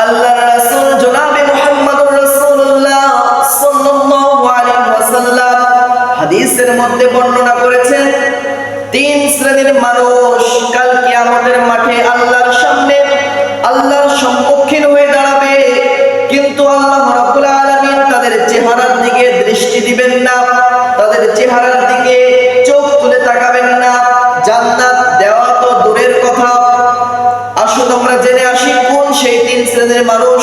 আল্লাহ রাসূল জনাবে মুহাম্মদুর রাসূলুল্লাহ সাল্লাল্লাহু আলাইহি ওয়াসাল্লাম হাদিসের মধ্যে বর্ণনা করেছেন তিন শ্রেণির মানুষ কাল কিয়ামতের মাঠে আল্লাহর শ্রেণির মানুষ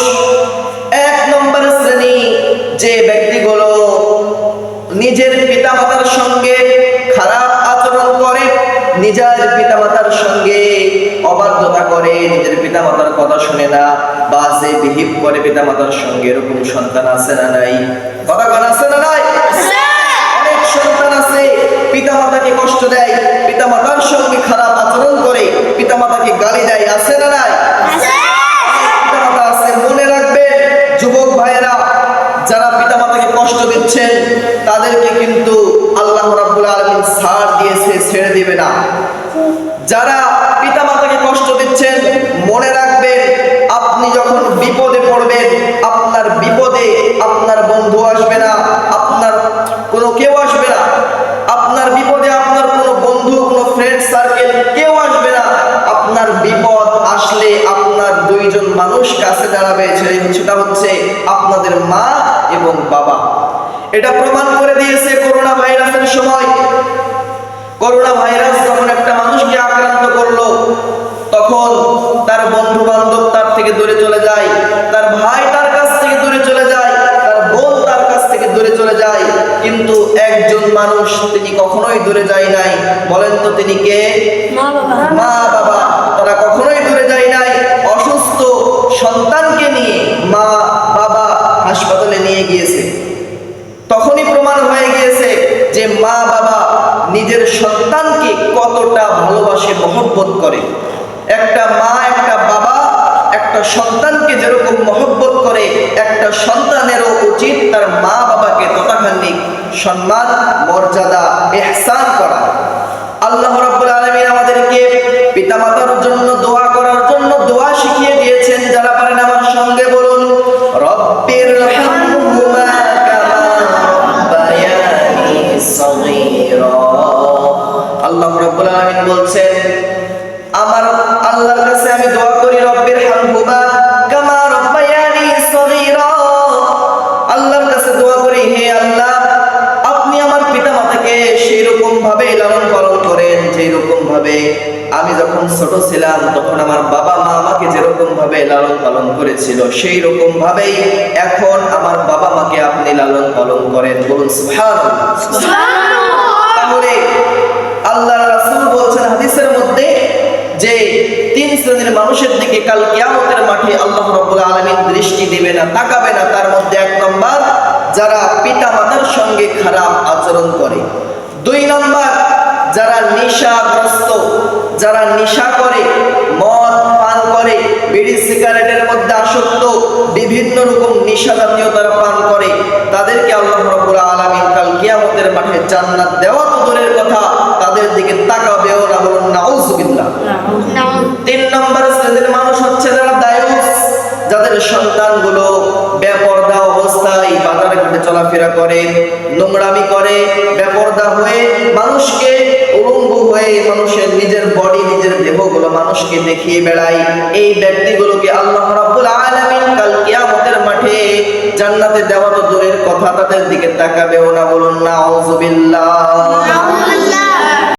এক নম্বর শ্রেণি যে ব্যক্তিগুলো নিজের পিতামাতার সঙ্গে খারাপ আচরণ করে, নিজের পিতামাতার সঙ্গে অবাধ্যতা করে, নিজের পিতামাতার কথা শুনে না বা যে বিহিব করে পিতামাতার সঙ্গে, এরকম সন্তান আছে না নাই? কথা কথা আছে না নাই? অনেক সন্তান আছে, পিতামাতাকে কষ্ট দেয়, পিতামাতার সঙ্গে খারাপ আচরণ করে পিতামাতাকে গালি দেয় আছে না নাই পিতামাতা আছে মনে রাখবেন যুবক ভাইয়েরা যারা পিতামাতাকে কষ্ট দিচ্ছেন, তাদেরকে কিন্তু আল্লাহ রাব্বুল আলামিন ছাড় দিয়েছে, ছেড়ে দিবে না। যারা পিতামাতাকে কষ্ট দিচ্ছেন, মনে রাখবেন, আপনি যখন বিপদে পড়বেন, আপনার বিপদে আপনার বন্ধু আসবে না, আপনার কোনো কেউ আসবে না। আপনার বিপদে আপনার কোনো বন্ধু, কোনো ফ্রেন্ড সার্কেল কেউ আসবে না। আপনার বিপদ আসলে আপনার দুইজন মানুষ কাছে দাঁড়াবে সেটা হচ্ছে আপনাদের মা এবং বাবা। এটা প্রমাণ করে দিয়েছে করোনা ভাইরাসের সময়। করোনা ভাইরাস যখন একটা মানুষকে আক্রান্ত করল তখন তার বন্ধু বান্ধব তার থেকে দূরে চলে যায় তার ভাই তার কাছ থেকে দূরে চলে যায় তার বোন তার কাছ থেকে দূরে চলে যায়। কিন্তু একজন মানুষ তিনি কখনোই দূরে যায় নাই। বলেন তো তিনি কে? মা বাবা মা বাবা তারা কখনোই দূরে যায় নাই অসুস্থ সন্তানকে নিয়ে মা বাবা হাসপাতালে নিয়ে গিয়েছে তখনই প্রমাণ হয়ে গিয়েছে যে মা বাবা নিজের সন্তানকে কতটা ভালোবাসে, মহব্বত করে। একটা মা, একটা বাবা একটা সন্তানকে যেরকম মহব্বত করে, একটা সন্তানেরও উচিত তার মা বাবাকে তথাখানি সম্মান, মর্যাদা, এহসান করা। আল্লাহ রাব্বুল আলামিন আমাদেরকে পিতামাতার জন্য দোয়া ভাবে আমি যখন ছোট ছিলাম তখন আমার বাবা মা আমাকে যেরকম ভাবে লালন পালন করেছিল সেই রকম ভাবেই এখন আমার বাবা মাকে আপনি লালন পালন করেন। বলুন তাহলে আল্লাহ রাসূল বলছেন হাদিসের মধ্যে যে তিন শ্রেণির মানুষের দিকে কাল কিয়ামতের মাঠে আল্লাহ রাব্বুল আলামিন দৃষ্টি দিবে না তাকাবে না তার মধ্যে এক নম্বর যারা পিতা মাতার সঙ্গে খারাপ আচরণ করে। দুই নম্বর যারা নেশাগ্রস্ত, যারা নেশা করে, মদ, পান করে, বিড়ি, সিগারেটের মধ্যে আসক্ত, বিভিন্ন রকম নেশা জাতীয় তারা পান করে, তাদেরকে আল্লাহ রাব্বুল আলামিন কাল কিয়ামতের মাঠে জান্নাত দেওয়া তো দূরের কথা তাদের দিকে তাকাবেও না বলুন নাউজুবিল্লাহ তিন নম্বর শ্রেণির মানুষ হচ্ছে যারা দায়ুস যাদের সন্তানগুলো বেপর্দা অবস্থায় বাজারে ঘাটে চলাফেরা করে, নোংরামি করে, বেপর্দা হয়ে মানুষকে উলঙ্গ মানুষের নিজের বডি নিজের দেহগুলো মানুষকে দেখিয়ে বেড়ায়। এই ব্যক্তিগুলোকে আল্লাহ রাব্বুল আলামিন কাল কিয়ামতের মাঠে জান্নাতে দেওয়া তো দূরের কথা, তাদের দিকে তাকাবেও না, বলুন না নাউজুবিল্লাহ